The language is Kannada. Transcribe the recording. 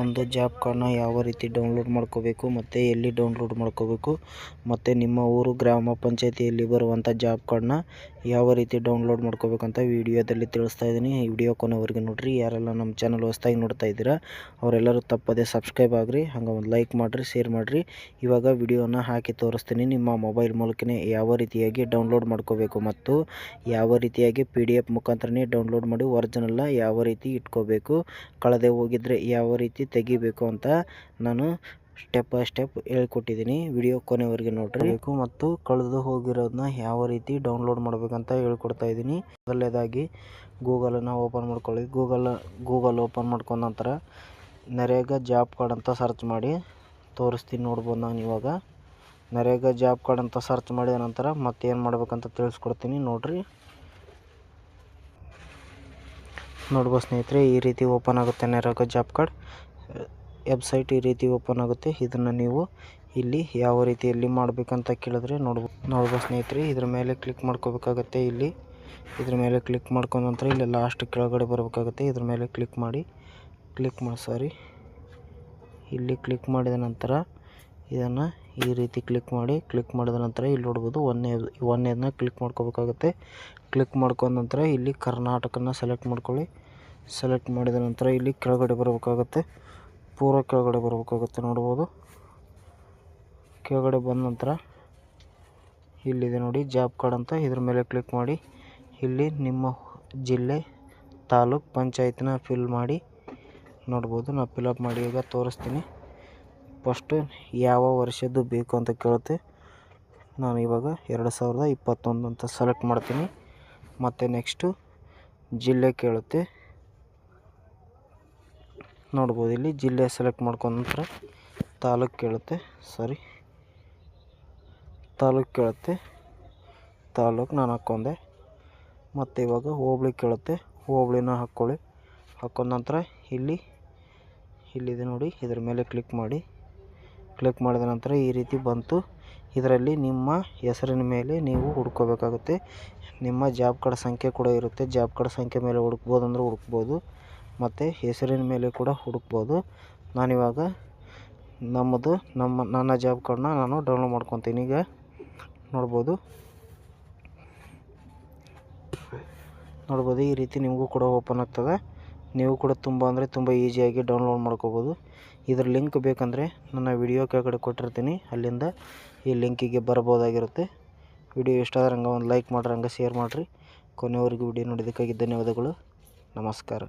ಒಂದು ಜಾಬ್ ಕಾರ್ಡ್ನ ಯಾವ ರೀತಿ ಡೌನ್ಲೋಡ್ ಮಾಡ್ಕೋಬೇಕು ಮತ್ತು ಎಲ್ಲಿ ಡೌನ್ಲೋಡ್ ಮಾಡ್ಕೋಬೇಕು, ಮತ್ತು ನಿಮ್ಮ ಊರು, ಗ್ರಾಮ, ಪಂಚಾಯಿತಿಯಲ್ಲಿ ಬರುವಂಥ ಜಾಬ್ ಕಾರ್ಡ್ನ ಯಾವ ರೀತಿ ಡೌನ್ಲೋಡ್ ಮಾಡ್ಕೋಬೇಕಂತ ವಿಡಿಯೋದಲ್ಲಿ ತಿಳಿಸ್ತಾ ಇದ್ದೀನಿ. ಈ ವಿಡಿಯೋ ಕೊನೆವರೆಗೆ ನೋಡಿರಿ. ಯಾರೆಲ್ಲ ನಮ್ಮ ಚಾನಲ್ ಹೊಸ್ದಾಗಿ ನೋಡ್ತಾ ಇದ್ದೀರಾ, ಅವರೆಲ್ಲರೂ ತಪ್ಪದೇ ಸಬ್ಸ್ಕ್ರೈಬ್ ಆಗಿರಿ, ಹಂಗೆ ಒಂದು ಲೈಕ್ ಮಾಡಿರಿ ಶೇರ್ ಮಾಡಿರಿ. ಇವಾಗ ವಿಡಿಯೋನ ಹಾಕಿ ತೋರಿಸ್ತೀನಿ. ನಿಮ್ಮ ಮೊಬೈಲ್ ಮೂಲಕನೇ ಯಾವ ರೀತಿಯಾಗಿ ಡೌನ್ಲೋಡ್ ಮಾಡ್ಕೋಬೇಕು ಮತ್ತು ಯಾವ ರೀತಿಯಾಗಿ ಪಿ ಡಿ ಎಫ್ ಮುಖಾಂತರನೇ ಡೌನ್ಲೋಡ್ ಮಾಡಿ ಒರಿಜಿನಲ್ನ ಯಾವ ರೀತಿ ಇಟ್ಕೋಬೇಕು, ಕಳೆದೇ ಹೋಗಿದ್ರೆ ಯಾವ ರೀತಿ ತೆಗಿಬೇಕು ಅಂತ ನಾನು ಸ್ಟೆಪ್ ಬೈ ಸ್ಟೆಪ್ ಹೇಳ್ಕೊಟ್ಟಿದ್ದೀನಿ. ವಿಡಿಯೋ ಕೊನೆವರೆಗೆ ನೋಡಬೇಕು ಮತ್ತು ಕಳೆದು ಹೋಗಿರೋದನ್ನ ಯಾವ ರೀತಿ ಡೌನ್ಲೋಡ್ ಮಾಡಬೇಕಂತ ಹೇಳ್ಕೊಡ್ತಾ ಇದ್ದೀನಿ. ಮೊದಲನೇದಾಗಿ ಗೂಗಲನ್ನು ಓಪನ್ ಮಾಡ್ಕೊಳ್ಳಿ. ಗೂಗಲ್ ಗೂಗಲ್ ಓಪನ್ ಮಾಡ್ಕೊಂಡ ನಂತರ ನರೇಗಾ ಜಾಬ್ ಕಾರ್ಡ್ ಅಂತ ಸರ್ಚ್ ಮಾಡಿ. ತೋರಿಸ್ತೀನಿ ನೋಡ್ಬೋದು ನಾನು ಇವಾಗ. ನರೇಗಾ ಜಾಬ್ ಕಾರ್ಡ್ ಅಂತ ಸರ್ಚ್ ಮಾಡಿದ ನಂತರ ಮತ್ತೇನು ಮಾಡಬೇಕಂತ ತಿಳಿಸ್ಕೊಡ್ತೀನಿ ನೋಡಿರಿ. ನೋಡ್ಬೋದು ಸ್ನೇಹಿತರೆ, ಈ ರೀತಿ ಓಪನ್ ಆಗುತ್ತೆ ನರೇಗಾ ಜಾಬ್ ಕಾರ್ಡ್ ವೆಬ್ಸೈಟ್ ಈ ರೀತಿ ಓಪನ್ ಆಗುತ್ತೆ. ಇದನ್ನು ನೀವು ಇಲ್ಲಿ ಯಾವ ರೀತಿಯಲ್ಲಿ ಮಾಡಬೇಕಂತ ಕೇಳಿದ್ರೆ ನೋಡ್ಬೋದು ನೋಡ್ಬೋದು ಸ್ನೇಹಿತರೆ, ಇದ್ರ ಮೇಲೆ ಕ್ಲಿಕ್ ಮಾಡ್ಕೋಬೇಕಾಗತ್ತೆ ಇಲ್ಲಿ. ಇದ್ರ ಮೇಲೆ ಕ್ಲಿಕ್ ಮಾಡ್ಕೊಂಡ ನಂತರ ಇಲ್ಲಿ ಲಾಸ್ಟ್ ಕೆಳಗಡೆ ಬರಬೇಕಾಗುತ್ತೆ. ಇದ್ರ ಮೇಲೆ ಕ್ಲಿಕ್ ಮಾಡಿ ಕ್ಲಿಕ್ ಮಾಡಿ ಸಾರಿ ಇಲ್ಲಿ ಕ್ಲಿಕ್ ಮಾಡಿದ ನಂತರ ಇದನ್ನು ಈ ರೀತಿ ಕ್ಲಿಕ್ ಮಾಡಿ ಕ್ಲಿಕ್ ಮಾಡಿದ ನಂತರ ಇಲ್ಲಿ ನೋಡ್ಬೋದು ಒಂದನೇದು ಒಂದನೇದನ್ನ ಕ್ಲಿಕ್ ಮಾಡ್ಕೋಬೇಕಾಗುತ್ತೆ. ಕ್ಲಿಕ್ ಮಾಡ್ಕೊಂಡ ನಂತರ ಇಲ್ಲಿ ಕರ್ನಾಟಕನ ಸೆಲೆಕ್ಟ್ ಮಾಡ್ಕೊಳ್ಳಿ. ಸೆಲೆಕ್ಟ್ ಮಾಡಿದ ನಂತರ ಇಲ್ಲಿ ಕೆಳಗಡೆ ಬರಬೇಕಾಗುತ್ತೆ. ಪೂರ ಕೆಳಗಡೆ ಬರಬೇಕಾಗುತ್ತೆ ನೋಡ್ಬೋದು. ಕೆಳಗಡೆ ಬಂದ ನಂತರ ಇಲ್ಲಿದೆ ನೋಡಿ, ಜಾಬ್ ಕಾರ್ಡ್ ಅಂತ ಇದ್ರ ಮೇಲೆ ಕ್ಲಿಕ್ ಮಾಡಿ, ಇಲ್ಲಿ ನಿಮ್ಮ ಜಿಲ್ಲೆ, ತಾಲೂಕ್ ಪಂಚಾಯತ್ನ ಫಿಲ್ ಮಾಡಿ ನೋಡ್ಬೋದು. ನಾನು ಫಿಲಪ್ ಮಾಡಿ ಈಗ ತೋರಿಸ್ತೀನಿ. ಫಸ್ಟು ಯಾವ ವರ್ಷದ್ದು ಬೇಕು ಅಂತ ಕೇಳುತ್ತೆ. ನಾನು ಇವಾಗ ಎರಡು ಸಾವಿರದ ಇಪ್ಪತ್ತೊಂದು ಅಂತ ಸೆಲೆಕ್ಟ್ ಮಾಡ್ತೀನಿ. ಮತ್ತು ನೆಕ್ಸ್ಟು ಜಿಲ್ಲೆ ಕೇಳುತ್ತೆ. ನೋಡ್ಬೋದು. ಇಲ್ಲಿ ಜಿಲ್ಲೆ ಸೆಲೆಕ್ಟ್ ಮಾಡ್ಕೊಂಡ ನಂತರ ತಾಲೂಕು ಕೇಳುತ್ತೆ. ಸಾರಿ. ತಾಲೂಕು ಕೇಳುತ್ತೆ. ತಾಲೂಕು ನಾನು ಹಾಕ್ಕೊಂಡೆ. ಮತ್ತು ಇವಾಗ ಹೋಬಳಿ ಕೇಳುತ್ತೆ. ಹೋಬಳಿನ ಹಾಕ್ಕೊಳ್ಳಿ ಹಾಕೊಂಡ ನಂತರ ಇಲ್ಲಿ, ಇಲ್ಲಿದೆ ನೋಡಿ. ಇದರ ಮೇಲೆ ಕ್ಲಿಕ್ ಮಾಡಿ. ಕ್ಲಿಕ್ ಮಾಡಿದ ನಂತರ ಈ ರೀತಿ ಬಂತು. ಇದರಲ್ಲಿ ನಿಮ್ಮ ಹೆಸರಿನ ಮೇಲೆ ನೀವು ಹುಡ್ಕೋಬೇಕಾಗುತ್ತೆ. ನಿಮ್ಮ ಜಾಬ್ ಕಾರ್ಡ್ ಸಂಖ್ಯೆ ಕೂಡ ಇರುತ್ತೆ. ಜಾಬ್ ಕಾರ್ಡ್ ಸಂಖ್ಯೆ ಮೇಲೆ ಹುಡುಕ್ಬೋದು ಅಂದ್ರೆ ಹುಡುಕ್ಬೋದು. ಮತ್ತು ಹೆಸರಿನ ಮೇಲೆ ಕೂಡ ಹುಡುಕ್ಬೋದು. ನಾನಿವಾಗ ನಮ್ಮದು, ನಮ್ಮ, ನನ್ನ ಜಾಬ್ ಕಾರ್ಡ್ನ ನಾನು ಡೌನ್ಲೋಡ್ ಮಾಡ್ಕೊತೀನಿ. ಈಗ ನೋಡ್ಬೋದು. ನೋಡ್ಬೋದು, ಈ ರೀತಿ ನಿಮಗೂ ಕೂಡ ಓಪನ್ ಆಗ್ತದೆ. ನೀವು ಕೂಡ ತುಂಬ ಅಂದರೆ ತುಂಬ ಈಸಿಯಾಗಿ ಡೌನ್ಲೋಡ್ ಮಾಡ್ಕೋಬೋದು. ಇದ್ರ ಲಿಂಕ್ ಬೇಕಂದರೆ ನನ್ನ ವಿಡಿಯೋ ಕೆಳಗಡೆ ಕೊಟ್ಟಿರ್ತೀನಿ. ಅಲ್ಲಿಂದ ಈ ಲಿಂಕಿಗೆ ಬರ್ಬೋದಾಗಿರುತ್ತೆ. ವಿಡಿಯೋ ಇಷ್ಟ ಆದ್ರೆ ಹಂಗೆ ಒಂದು ಲೈಕ್ ಮಾಡ್ರಿ, ಹಂಗೆ ಶೇರ್ ಮಾಡಿರಿ. ಕೊನೆವರೆಗೂ ವಿಡಿಯೋ ನೋಡಿದ್ದಕ್ಕಾಗಿ ಧನ್ಯವಾದಗಳು. ನಮಸ್ಕಾರ.